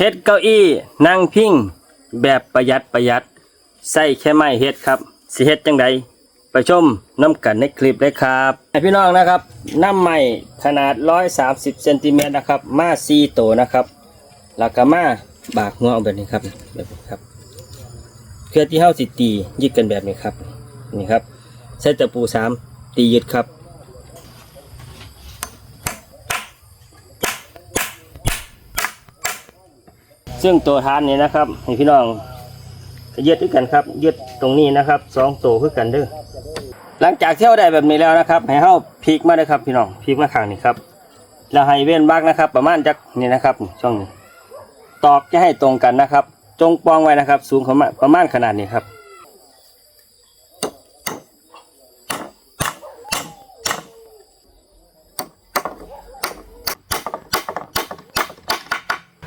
เฮ็ดเก้าอี้นั่งพิงแบบประหยัดประหยัดใส่แค่ไม้เฮ็ดครับสิเฮ็ดจังใดไปชมน้ำกันในคลิปเลยครับพี่น้องนะครับน้ำไม้ขนาด 130เซนติเมตรนะครับ มา4ตัวนะครับแล้วก็มาบากหัวเอาแบบนี้ครับแบบนี้ครับเพื่อที่เฮาสิตียึดกันแบบนี้ครับนี่ครับใช้ตะปูสามตียึดครับ ซึ่งตัวทานเนี่ยนะครับให้พี่น้องยึดด้วยกันครับยึดตรงนี้นะครับสองตัวคือกันเด้อหลังจากเที่ยวได้แบบนี้แล้วนะครับ ให้เข้าพลิกมาเลยครับพี่น้องพลิกมาข้างนี้ครับแล้วให้เว้นบักนะครับ ประมาณจักนี่นะครับช่องนี้ตอกจะให้ตรงกันนะครับ จงปองไว้นะครับ สูงประมาณขนาดนี้ครับ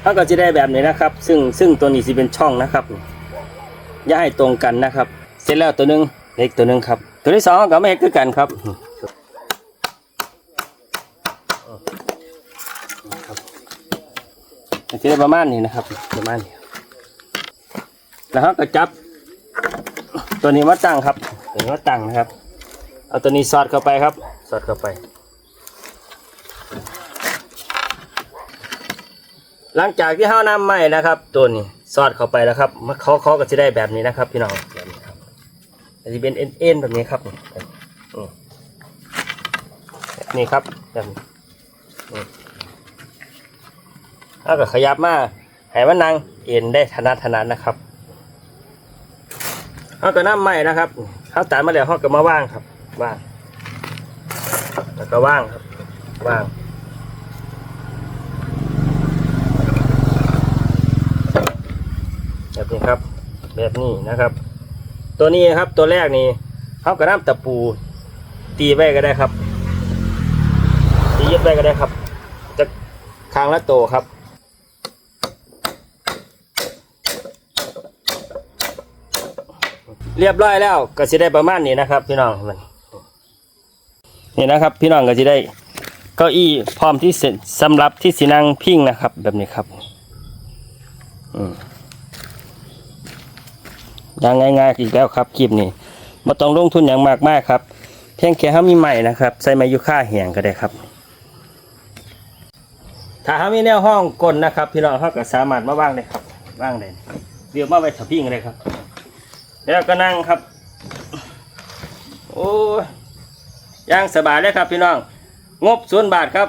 ถ้าก็จะได้แบบนี้นะครับ ซึ่งซึ่งตัวนี้สิเป็นช่องนะครับอย่าให้ตรงกันนะครับ เสร็จแล้วตัวหนึงเล็กตัวหนึงครับ ตัวที่สองก็ไม่เห็นคือกันครับจะได้ประมาณนี้นะครับ ประมาณนี้แล้วเราก็จับ ตัวนี้มาตั้งครับตัวนี้มาตั้งนะครับ เอาตัวนี้สอดเข้าไปครับ สอดเข้าไป หลังจากที่ห้าน้ำไม้นะครับ ตัวนี้สอดเข้าไปแล้วครับมาเคาะเคาะก็จะได้แบบนี้นะครับ พี่น้องแบบนี้ครับจะเป็นเอ็นเอ็นแบบนี้ครับนี่ครับแบบนี้นี่แล้วก็ขยับมาให้มันนั่งเอ็นได้ถนัดถนัดนะครับเอาก็น้ำไม้นะครับเขาตัดมาแล้วเขาก็มาว่างครับว่างแล้วก็ว่างครับว่าง แบบนี้ครับ แบบนี้นะครับ ตัวนี้ครับตัวแรกนี่เขากระน้ำตะปู ตีไว้ก็ได้ครับ ตียึดไว้ก็ได้ครับ จะคางละโตครับเรียบร้อยแล้วก็จะได้ประมาณนี้นะครับ พี่น้องมันนี่นะครับ พี่น้องก็จะได้เก้าอี้พร้อมที่สร็จสำหรับที่สีนังพิงนะครับ แบบนี้ครับ อืม อย่างง่ายๆอีกแล้วครับคลิปนี้ไม่ต้องลงทุนอย่างมากมากครับ เพียงแค่เขามีใหม่นะครับ ใส่ไม้ยูค่าแห้งก็ได้ครับ ถ้าเขามีแนวห้องกลนนะครับ พี่น้องเขาก็สามารถมาว่างได้ครับว่างได้เดี๋ยวมาไว้ถับพิงเลยครับ แล้วก็นั่งครับ โอ้ยย่างสบายเลยครับ พี่น้อง งบศูนย์บาทครับ